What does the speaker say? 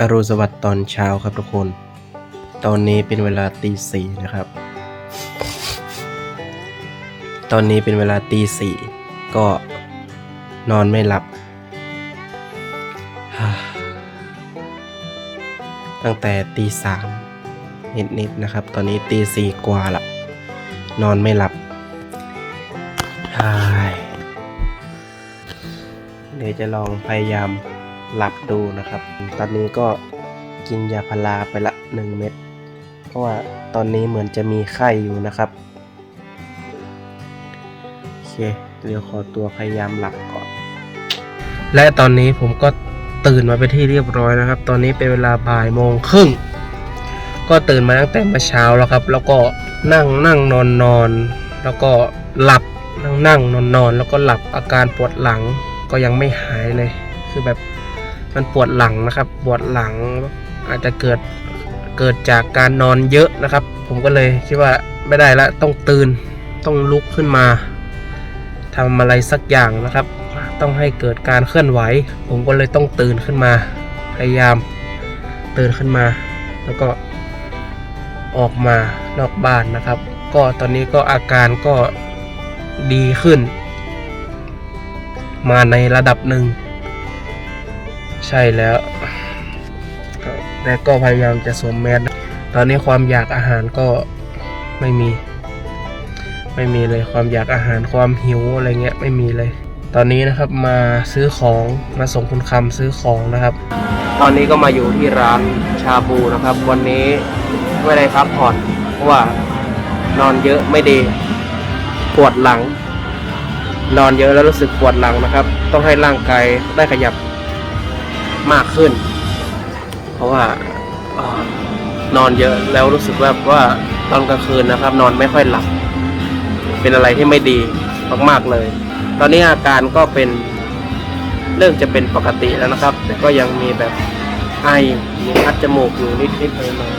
อรุณสวัสดิ์ตอนเช้าครับทุกคน ตอนนี้เป็นเวลาตีสี่นะครับ ตอนนี้เป็นเวลาตีสี่ก็นอนไม่หลับ ตั้งแต่ตีสามนิดๆนะครับ ตอนนี้ตีสี่กว่าละนอนไม่หลับเดี๋ยวจะลองพยายาม หลับดูนะครับ ตอนนี้ก็กินยาพาราไปละหนึ่งเม็ด เพราะว่าตอนนี้เหมือนจะมีไข้อยู่นะครับ โอเค เดี๋ยวขอตัวพยายามหลับก่อน และตอนนี้ผมก็ตื่นมาไปนที่เรียบร้อยนะครับ ตอนนี้เป็นเวลาบ่ายโมงครึ่ง ก็ตื่นมาตั้งแต่เมื่อเช้าแล้วครับ แล้วก็นั่งนั่งนอนนอนแล้วก็หลับนั่งนั่งนอนนอนแล้วก็หลับอาการปวดหลังก็ยังไม่หายเลย คือแบบ มันปวดหลังนะครับ ปวดหลังอาจจะเกิดเกิดจากการนอนเยอะนะครับ ผมก็เลยคิดว่าไม่ได้ละต้องตื่นต้องลุกขึ้นมาทำอะไรสักอย่างนะครับ ต้องให้เกิดการเคลื่อนไหว ผมก็เลยต้องตื่นขึ้นมา พยายามตื่นขึ้นมา แล้วก็ออกมานอกบ้านนะครับ ก็ตอนนี้ก็อาการก็ดีขึ้น มาในระดับหนึ่ง ใช่แล้วแต่ก็พยายามจะสวมแมสตอนนี้ความอยากอาหารก็ไม่มี ไม่มีเลยความอยากอาหารความหิวอะไรเงี้ยไม่มีเลย ตอนนี้นะครับมาซื้อของมาส่งคุณคำซื้อของนะครับ ตอนนี้ก็มาอยู่ที่ร้านชาบูนะครับ วันนี้ไม่ได้พักผ่อนเพราะว่านอนเยอะไม่ดีปวดหลัง นอนเยอะแล้วรู้สึกปวดหลังนะครับ ต้องให้ร่างกายได้ขยับ มากขึ้น เพราะว่าออนอนเยอะแล้วรู้สึกแบบว่าตอนกลางคืนนะครับ นอนไม่ค่อยหลับ เป็นอะไรที่ไม่ดีมากๆเลย ตอนนี้อาการก็เป็นเริ่มจะเป็นปกติแล้วนะครับ แต่ก็ยังมีแบบไอมีคัดจมูกอยู่นิดๆหน่อย